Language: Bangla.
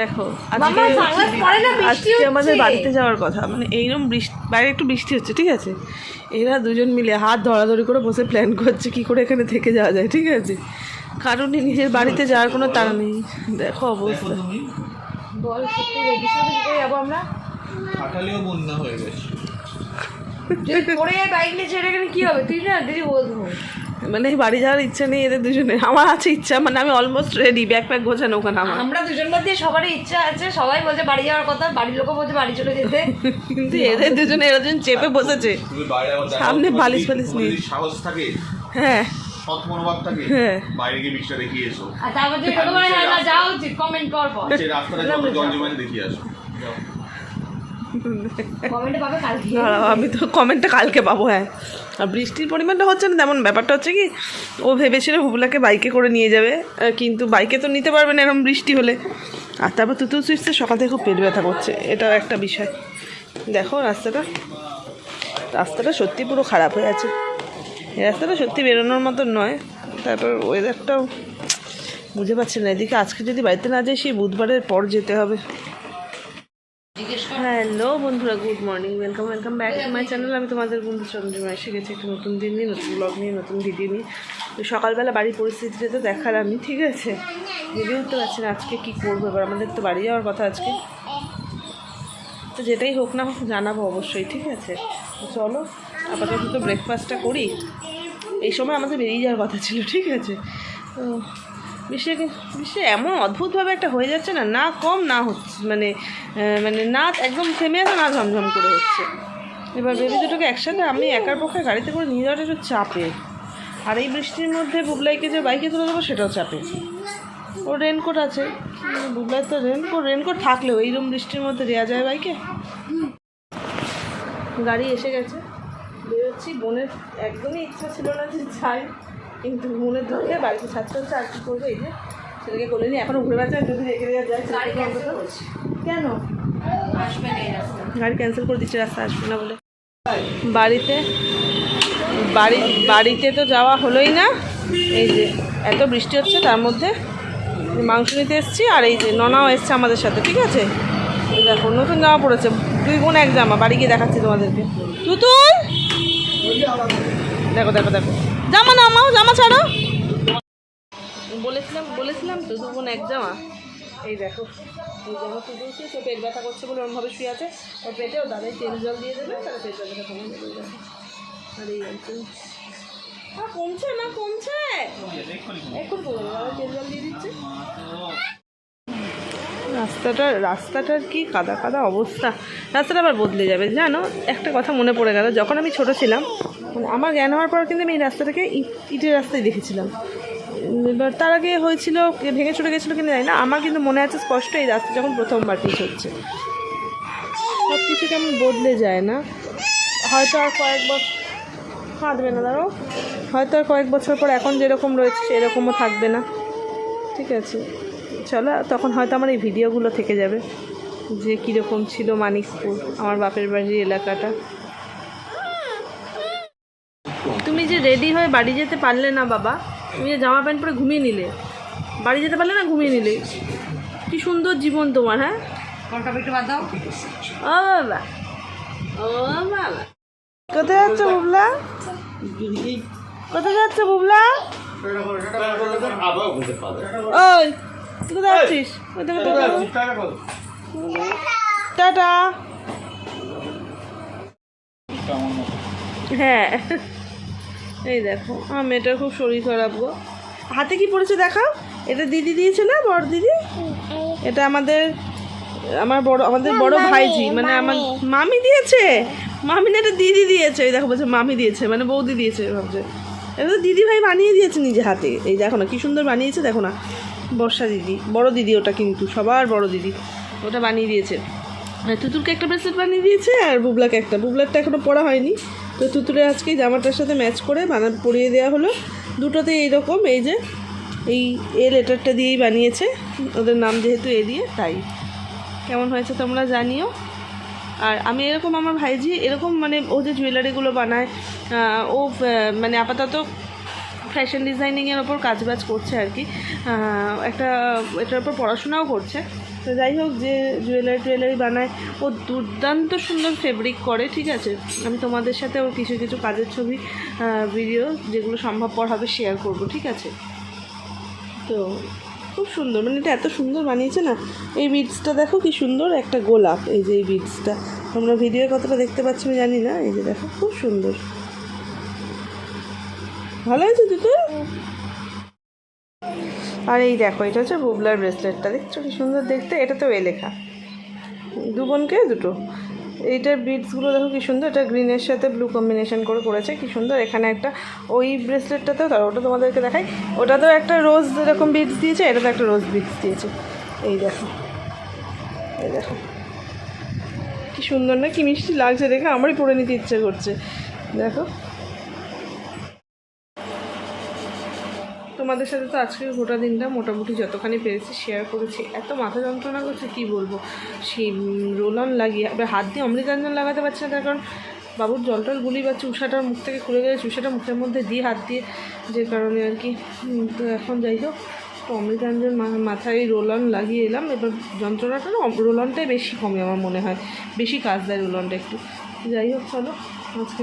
দেখো আজকে আজকে আমাদের বাড়িতে যাওয়ার কথা। মানে এইরকম বৃষ্টি বাইরে একটু বৃষ্টি হচ্ছে ঠিক আছে? এরা দুজন মিলে হাত ধরাধরি করে বসে প্ল্যান করছে কি করে এখানে থেকে যাওয়া যায় ঠিক আছে? কারণে নিজের বাড়িতে যাওয়ার কোনো তাড়া নেই। দেখো অবস্থা। বল সত্যি রেডি কি করে যাব আমরা? খাটালেও বন্যা হয়ে গেছে। পড়ে বাইক নিয়ে ছেড়ে গেলে কি হবে? তুই না দিদি বলব। মানে বাড়ি যাওয়ার ইচ্ছা নেই এদের দুজনে আমার আছে ইচ্ছা মানে আমি অলমোস্ট রেডি ব্যাগ প্যাক গোছানো ওখানে আমার। আমরা দুজন মধ্যে সবারই ইচ্ছা আছে সবাই বলছে বাড়ি যাওয়ার কথা বাড়ির লোকও বলছে বাড়ি চলে যেতে। কিন্তু এদের দুজনে এরা দুজন চেপে বসেছে। তুমি সামনে বালিশ ফালিশ নেই। সাহস থাকে হ্যাঁ। সৎ মনোভাব থাকে হ্যাঁ। বাইরে গিয়ে বৃষ্টিটা দেখিয়ে এসো। আর তারপর যদি এরকম হয় না উচিত কমেন্ট কর পর সেই রাস্তাটা যত দেখিয়ে আসো যাও। কমেন্টে পাবে কালকে দাঁড়াও, আমি তো কমেন্টটা কালকে পাবো হ্যাঁ। আর বৃষ্টির পরিমাণটা হচ্ছে না তেমন ব্যাপারটা হচ্ছে কি, ও ভেবেছিল হুবলাকে বাইকে করে নিয়ে যাবে কিন্তু বাইকে তো নিতে পারবে না এরকম বৃষ্টি হলে। আর তারপর তুতু সুইচতে সকাল থেকে খুব পেট ব্যথা করছে, এটাও একটা বিষয়। দেখো রাস্তাটা রাস্তাটা সত্যি পুরো খারাপ হয়ে আছে। এই রাস্তাটা সত্যি বেরোনোর মতন নয়, তারপর ওয়েদারটাও বুঝে পাচ্ছি না। এদিকে আজকে যদি বাড়িতে না যাই, সেই বুধবারের পর যেতে হবে। হ্যালো বন্ধুরা, good morning, welcome welcome back to my channel. আমি তোমাদের বন্ধু চন্দ্রিমা, এসে গেছি একটা নতুন দিন নিয়ে, নতুন ব্লগ নিয়ে, নতুন ভিডিও নিয়ে। তো সকালবেলা বাড়ির পরিস্থিতিটা তো দেখার আমি, ঠিক আছে? ভেবে উঠতে পারছি না আজকে কী করব, এবার আমাদের তো বাড়ি যাওয়ার কথা আজকে। তো যেটাই হোক না হোক, জানাব অবশ্যই, ঠিক আছে? তো চলো, আপাতত তো ব্রেকফাস্টটা করি। এই সময় আমাদের বেরিয়ে যাওয়ার কথা ছিল, ঠিক আছে? তো বিশ্বে বিশ্বে এমন অদ্ভুতভাবে একটা হয়ে যাচ্ছে না না কম, না হচ্ছে। মানে মানে না একদম থেমে আছে, না ঝমঝম করে হচ্ছে। এবার বেবি দুটোকে একসাথে আমি একার পক্ষে গাড়িতে করে নিয়ে যাওয়াটা একটু চাপে। আর এই বৃষ্টির মধ্যে বুবলাইকে যে বাইকে তুলে দেবো, সেটাও চাপে। ও রেনকোট আছে। বুবলাই তো রেনকোট রেনকোট থাকলেও এইরকম বৃষ্টির মধ্যে দেওয়া যায় বাইকে? গাড়ি এসে গেছে। বেরোচ্ছি, বোনের একদমই ইচ্ছা ছিল না যে যাই। কিন্তু বোনের দুঃখে বাড়িতে ছাড়তে হচ্ছে আর কি করব? এই যে ছেলেকে কোলে নিয়ে এখনও ঘুরে বেড়াচ্ছে যদি রেখে দেওয়া যায় কেন? গাড়ি ক্যান্সেল করে দিচ্ছে রাস্তা আসবে না বলে। বাড়িতে বাড়ি বাড়িতে তো যাওয়া হলোই না। এই যে এত বৃষ্টি হচ্ছে তার মধ্যে। মাংস নিতে এসেছি আর এই যে ননাও এসছে আমাদের সাথে ঠিক আছে? দেখো নতুন জামা পড়েছে। দুই বোন এক জামা বাড়ি গিয়ে দেখাচ্ছি তোমাদেরকে। তুতুল! দেখো দেখো দেখো। জামা নামাও জামা ছাড়ো। বলেছিলাম বলেছিলাম তো দু বোন এক জামা। এই দেখো। এই জামা তো দিয়েছি তো পেট ব্যথা করছে বলে ওরমভাবে শুয়ে আছে। ওর পেটেও দাদাই তেল জল দিয়ে দেবে তাহলে পেট ব্যথাটা কমে যাবে আর এই কমছে না কমছে। এখন তেল জল দিয়ে দিচ্ছে। রাস্তাটা, রাস্তাটার কি কাদা কাদা অবস্থা? রাস্তাটা আবার বদলে যাবে, জানো? একটা কথা মনে পড়ে গেল, যখন আমি ছোট ছিলাম মানে আমার জ্ঞান হওয়ার পর কিন্তু আমি এই রাস্তাটাকে ইট, ইটের রাস্তায় দেখেছিলাম। এবার তার আগে হয়েছিল ভেঙে ছুটে গেছিল কিনা জানি না, আমার কিন্তু মনে আছে স্পষ্ট এই রাস্তা যখন প্রথমবার পিচ হচ্ছে। সব কিছু কেমন বদলে যায় না? হয়তো আর কয়েক বছর কাঁদবে না দাঁড়ো হয়তো আর কয়েক বছর পর এখন যেরকম রয়েছে, সেরকমও থাকবে না। ঠিক আছে। চলো তখন হয়তো আমার এই ভিডিওগুলো থেকে যাবে। যে কীরকম ছিল মানিকপুর আমার বাপের বাড়ির এলাকাটা। তুমি যে রেডি হয়ে বাড়ি যেতে পারলে না বাবা তুমি যে জামা প্যান্ট পরে ঘুমিয়ে নিলে। বাড়ি যেতে পারলে না ঘুমিয়ে নিলে? কি সুন্দর জীবন তোমার হ্যাঁ? ও বাবা ও বাবা। কোথায় যাচ্ছ বুবলা? কোথায় যাচ্ছ বুবলা? ওই তুই কোথায় যাচ্ছিস? ওই দেখো, দেখো। টাটা। হ্যাঁ। এই দেখো আমার মেয়েটার খুব শরীর খারাপ গো। হাতে কি পড়েছে দেখাও? এটা দিদি দিয়েছে না বড় দিদি? এটা আমাদের আমার বড় আমাদের বড় ভাইজি মানে আমার মামি দিয়েছে? মামি না এটা দিদি দিয়েছে। এই দেখো বলছে মামি দিয়েছে মানে বৌদি দিয়েছে ভাবছে। এটা দিদি ভাই বানিয়ে দিয়েছে নিজে হাতে। এই দেখো না, কি সুন্দর বানিয়েছে, দেখো না। বর্ষা দিদি, বড় দিদি ওটা কিন্তু, সবার বড় দিদি ওটা বানিয়ে দিয়েছে। আর তুতুলকে একটা ব্রেসলেট বানিয়ে দিয়েছে আর বুবলাকে একটা। বুবলারটা এখনও পরা হয়নি। তো তুতুলের আজকে জামাটার সাথে ম্যাচ করে বানা, পরিয়ে দেওয়া হলো। দুটোতে এইরকম, এই যে, এই এ লেটারটা দিয়েই বানিয়েছে। ওদের নাম যেহেতু এ দিয়ে, তাই। কেমন হয়েছে তোমরা জানিও। আর আমি এরকম আমার ভাইজি, এরকম মানে ও যে জুয়েলারিগুলো বানায় ও মানে আপাতত ফ্যাশন ডিজাইনিংয়ের ওপর কাজবাজ করছে আর কি। একটা, এটার ওপর পড়াশোনাও করছে। তো যাই হোক, যে জুয়েলারি টুয়েলারি বানায়, ও দুর্দান্ত সুন্দর ফেব্রিক করে, ঠিক আছে? আমি তোমাদের সাথে ওর কিছু কিছু কাজের ছবি ভিডিও যেগুলো সম্ভবপর হবে শেয়ার করব, ঠিক আছে? তো খুব সুন্দর মানে এটা এত সুন্দর বানিয়েছে না, এই বিডসটা দেখো কি সুন্দর, একটা গোলাপ, এই যে এই বিডসটা তোমরা ভিডিও কতটা দেখতে পাচ্ছ আমি জানি না, এই যে দেখো, খুব সুন্দর। ভালো হয়েছে দুটো আর এই দেখো, এটা হচ্ছে বুবলার ব্রেসলেটটা দেখছ কি সুন্দর দেখতে? এটাতেও এ লেখা দু বোনকে দুটো। এইটার বিডসগুলো দেখো কি সুন্দর, এটা গ্রিনের সাথে ব্লু কম্বিনেশন করে করেছে কি সুন্দর। এখানে একটা ওই ব্রেসলেটটাতেও তার ওটা তোমাদেরকে দেখাই, ওটাতেও একটা রোজ এরকম বিডস দিয়েছে এটাতে একটা রোজ বিডস দিয়েছে। এই দেখো। এই দেখো। কি সুন্দর না, কি মিষ্টি লাগছে দেখে, আমারই পরে নিতে ইচ্ছে করছে। দেখো। তোমাদের সাথে তো আজকের গোটা দিনটা মোটামুটি যতখানি পেরেছি শেয়ার করেছি। এত মাথা যন্ত্রণা করছে, কি বলব? সেই রোল অন লাগিয়ে, এবার হাত দিয়ে অমৃতাঞ্জন লাগাতে পারছি না, তার কারণ বাবুর জল টল গুলি পাচ্ছে উষাটার মুখ থেকে খুলে গেছে চুষাটা মুখের মধ্যে দিয়ে হাত দিয়ে যে কারণে আর কি তো এখন যাই হোক, তো অমৃতাঞ্জন মাথায় রোল অন লাগিয়ে এলাম। এবার যন্ত্রণাটা না, রোলনটাই বেশি কমে আমার মনে হয়। বেশি কাজ দেয় রোল অনটা একটু। যাই হোক, চলো আজকে